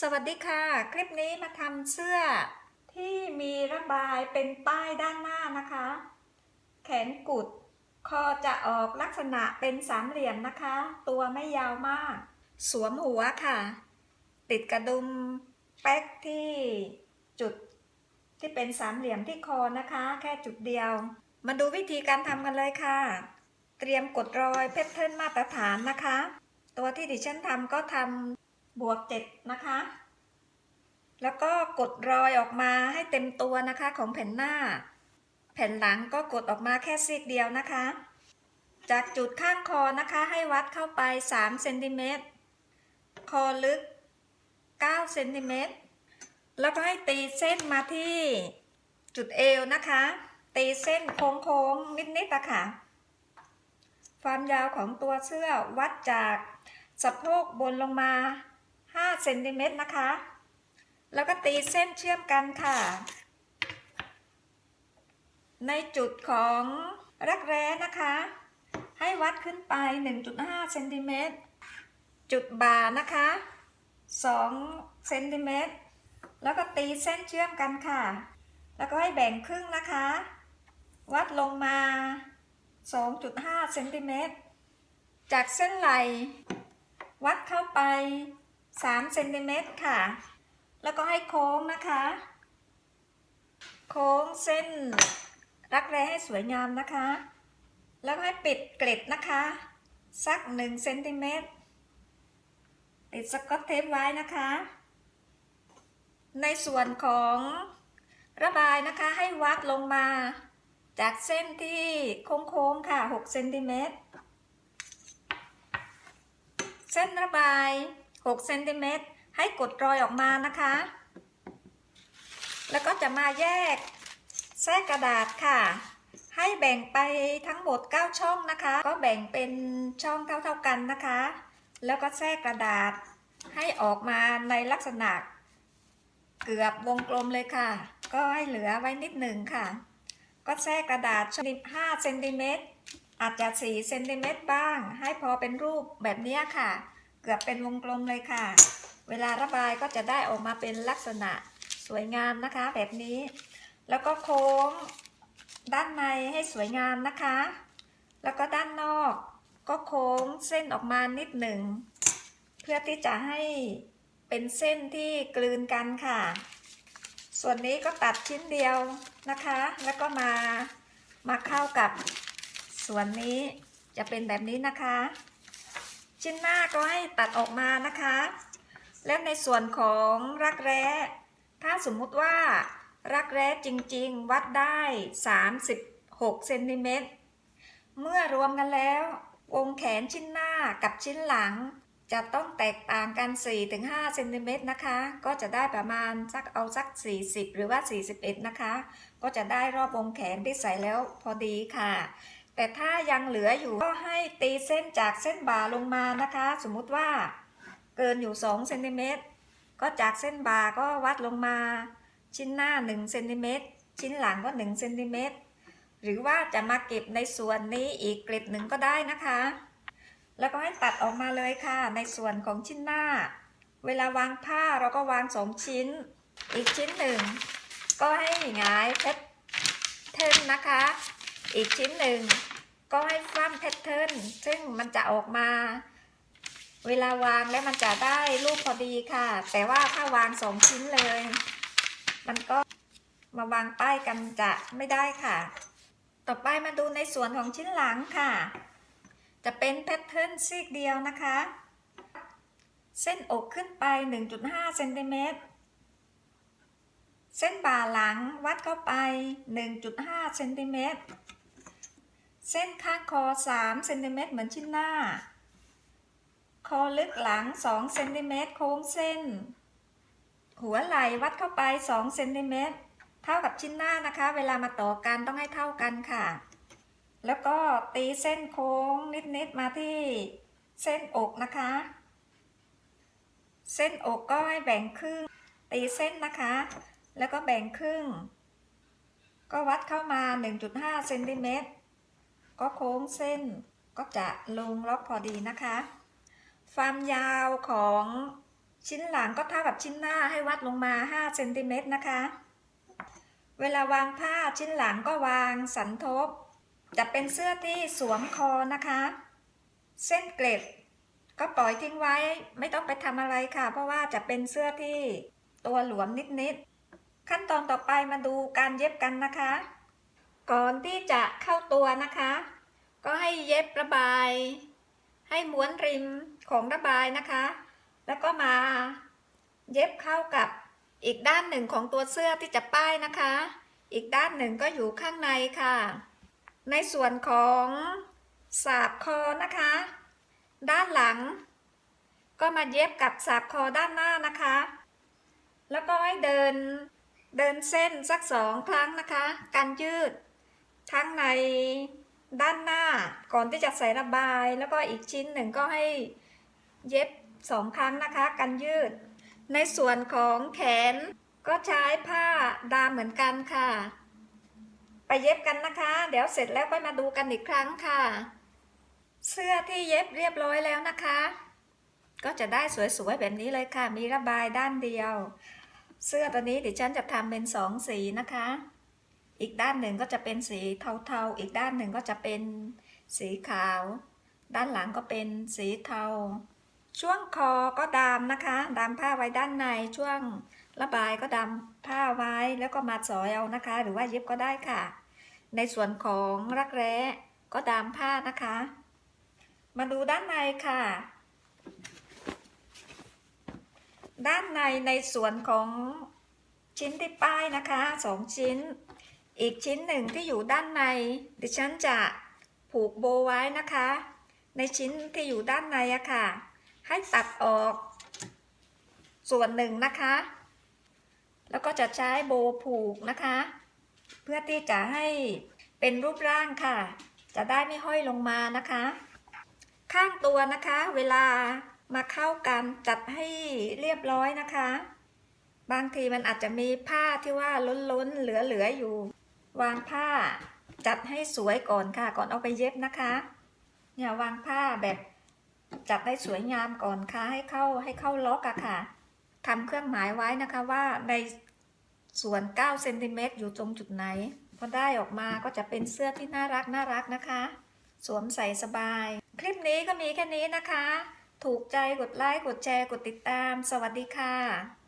สวัสดีค่ะ คลิปนี้มาทำเสื้อที่มีระบายเป็นป้ายด้านหน้านะคะ แขนกุด คอจะออกลักษณะเป็นสามเหลี่ยมนะคะ ตัวไม่ยาวมาก สวมหัวค่ะ ติดกระดุมแป๊กที่จุดที่เป็นสามเหลี่ยมที่คอนะคะ แค่จุดเดียว มาดูวิธีการทำกันเลยค่ะ เตรียมกดรอยเพชรเทิร์นมาตรฐานนะคะ ตัวที่ดิฉันทำก็ทำ บวกเจ็ดนะคะ แล้วก็กดรอยออกมาให้เต็มตัวนะคะของแผ่นหน้า แผ่นหลังก็กดออกมาแค่ซีกเดียวนะคะ จากจุดข้างคอนะคะให้วัดเข้าไป3เซนติเมตรคอลึก9เซนติเมตรแล้วก็ให้ตีเส้นมาที่จุดเอวนะคะ ตีเส้นโค้งๆนิดๆอะค่ะความยาวของตัวเสื้อวัดจากสะโพกบนลงมา 5เซนติเมตรนะคะ แล้วก็ตีเส้นเชื่อมกันค่ะ ในจุดของรักแร้นะคะ ให้วัดขึ้นไป 1.5เซนติเมตร จุดบ่านะคะ2เซนติเมตร แล้วก็ตีเส้นเชื่อมกันค่ะ แล้วก็ให้แบ่งครึ่งนะคะ วัดลงมา 2.5เซนติเมตร จากเส้นไหลวัดเข้าไป 3เซนติเมตรค่ะ แล้วก็ให้โค้งนะคะ โค้งเส้นรักแร้ให้สวยงามนะคะ แล้วให้ปิดเกล็ดนะคะ สัก1เซนติเมตรติดสกอตเทปไว้นะคะ ในส่วนของระบายนะคะให้วัดลงมา จากเส้นที่โค้งๆค่ะ6เซนติเมตรเส้นระบาย 6เซนติเมตรให้กดรอยออกมานะคะ แล้วก็จะมาแยกแส้กระดาษค่ะ ให้แบ่งไปทั้งหมด 9 ช่องนะคะ ก็แบ่งเป็นช่องเท่าๆกันนะคะ แล้วก็แส้กระดาษให้ออกมาในลักษณะ เกือบวงกลมเลยค่ะ ก็ให้เหลือไว้นิดหนึ่งค่ะ ก็แส้กระดาษชนิด5เซนติเมตรอาจจะ4เซนติเมตรบ้าง ให้พอเป็นรูปแบบนี้ค่ะ เกือบเป็นวงกลมเลยค่ะ เวลาระบายก็จะได้ออกมาเป็นลักษณะสวยงามนะคะ แบบนี้ แล้วก็โค้งด้านในให้สวยงามนะคะ แล้วก็ด้านนอกก็โค้งเส้นออกมานิดหนึ่ง เพื่อที่จะให้เป็นเส้นที่กลืนกันค่ะ ส่วนนี้ก็ตัดชิ้นเดียวนะคะ แล้วก็มามาเข้ากับส่วนนี้จะเป็นแบบนี้นะคะ ชิ้นหน้าก็ให้ตัดออกมานะคะ และในส่วนของรักแร้ ถ้าสมมุติว่ารักแร้จริงๆ วัดได้ 36เซนติเมตรเมื่อรวมกันแล้ว วงแขนชิ้นหน้ากับชิ้นหลัง จะต้องแตกต่างกัน 4-5เซนติเมตรนะคะ ก็จะได้ประมาณสักเอาสัก 40 หรือว่า 41 นะคะ ก็จะได้รอบวงแขนที่ใส่แล้วพอดีค่ะ แต่ถ้ายังเหลืออยู่ก็ให้ตีเส้นจากเส้นบ่าลงมานะคะ สมมุติว่าเกินอยู่2เซนติเมตรก็จากเส้นบ่าก็วัดลงมา ชิ้นหน้า1เซนติเมตรชิ้นหลังก็1เซนติเมตรหรือว่าจะมาเก็บในส่วนนี้อีกเกล็ดหนึ่งก็ได้นะคะ แล้วก็ให้ตัดออกมาเลยค่ะ ในส่วนของชิ้นหน้า เวลาวางผ้าเราก็วางสองชิ้น อีกชิ้นหนึ่งก็ให้หงายเพชรเทิร์นนะคะ อีกชิ้นหนึ่งก็ให้ฟั่มแพทเทิร์นซึ่งมันจะออกมา เวลาวางแล้วมันจะได้รูปพอดีค่ะ แต่ว่าถ้าวางสองชิ้นเลย มันก็มาวางป้ายกันจะไม่ได้ค่ะ ต่อไปมาดูในส่วนของชิ้นหลังค่ะ จะเป็นแพทเทิร์นซีกเดียวนะคะ เส้นอกขึ้นไป 1.5เซนติเมตรเส้นบ่าหลังวัดเข้าไป 1.5เซนติเมตร เส้นข้างคอ3เซนติเมตรเหมือนชิ้นหน้า คอลึกหลัง2เซนติเมตรโค้งเส้น หัวไหล่วัดเข้าไป2เซนติเมตรเท่ากับชิ้นหน้านะคะ เวลามาต่อกันต้องให้เท่ากันค่ะ แล้วก็ตีเส้นโค้งนิดๆมาที่เส้นอกนะคะ เส้นอกก็ให้แบ่งครึ่ง ตีเส้นนะคะ แล้วก็แบ่งครึ่ง ก็วัดเข้ามา 1.5เซนติเมตร ก็โค้งเส้นก็จะลงล็อกพอดีนะคะ ความยาวของชิ้นหลังก็เท่ากับชิ้นหน้าให้วัดลงมา5เซนติเมตรนะคะ เวลาวางผ้าชิ้นหลังก็วางสันทบ จะเป็นเสื้อที่สวมคอนะคะ เส้นเกล็ด ก็ปล่อยทิ้งไว้ไม่ต้องไปทำอะไรค่ะ เพราะว่าจะเป็นเสื้อที่ตัวหลวมนิดๆ ขั้นตอนต่อไปมาดูการเย็บกันนะคะ ก่อนที่จะเข้าตัวนะคะ ก็ให้เย็บระบาย ให้ม้วนริมของระบายนะคะ แล้วก็มาเย็บเข้ากับอีกด้านหนึ่งของตัวเสื้อที่จะป้ายนะคะ อีกด้านหนึ่งก็อยู่ข้างในค่ะ ในส่วนของสาบคอนะคะ ด้านหลัง ก็มาเย็บกับสาบคอด้านหน้านะคะ แล้วก็ให้เดินเดินเส้นสักสองครั้งนะคะ การยืด ทั้งในด้านหน้าก่อนที่จะใส่ระบาย แล้วก็อีกชิ้นหนึ่งก็ให้เย็บสองครั้งนะคะ กันยืด ในส่วนของแขนก็ใช้ผ้าดามเหมือนกันค่ะ ไปเย็บกันนะคะ เดี๋ยวเสร็จแล้วก็มาดูกันอีกครั้งค่ะ เสื้อที่เย็บเรียบร้อยแล้วนะคะ ก็จะได้สวยๆแบบนี้เลยค่ะ มีระบายด้านเดียว เสื้อตัวนี้เดิฉันจะทำเป็นสองสีนะคะ อีกด้านหนึ่งก็จะเป็นสีเทาๆ อีกด้านหนึ่งก็จะเป็นสีขาว ด้านหลังก็เป็นสีเทา ช่วงคอก็ดามนะคะดามผ้าไว้ด้านในช่วงระบายก็ดามผ้าไว้แล้วก็มาสอยเอานะคะ หรือว่าเย็บก็ได้ค่ะ ในส่วนของรักแร้ก็ดามผ้านะคะ มาดูด้านในค่ะ ด้านในในส่วนของชิ้นที่ป้ายนะคะสองชิ้น อีกชิ้นหนึ่งที่อยู่ด้านใน ดิฉันจะผูกโบไว้นะคะ ในชิ้นที่อยู่ด้านในอะค่ะ ให้ตัดออก ส่วนหนึ่งนะคะ แล้วก็จะใช้โบผูกนะคะ เพื่อที่จะให้เป็นรูปร่างค่ะ จะได้ไม่ห้อยลงมานะคะ ข้างตัวนะคะ เวลามาเข้ากันจัดให้เรียบร้อยนะคะ บางทีมันอาจจะมีผ้าที่ว่าล้นๆ เหลือๆอยู่ วางผ้าจัดให้สวยก่อนค่ะ ก่อนเอาไปเย็บนะคะเนี่ยวางผ้าแบบจัดให้สวยงามก่อนค่ะให้เข้าให้เข้าล็อกอะค่ะทำเครื่องหมายไว้นะคะว่าในส่วน9เซนติเมตรอยู่ตรงจุดไหน พอได้ออกมาก็จะเป็นเสื้อที่น่ารักน่ารักนะคะ สวมใส่สบาย คลิปนี้ก็มีแค่นี้นะคะ ถูกใจกดไลค์กดแชร์กดติดตาม สวัสดีค่ะ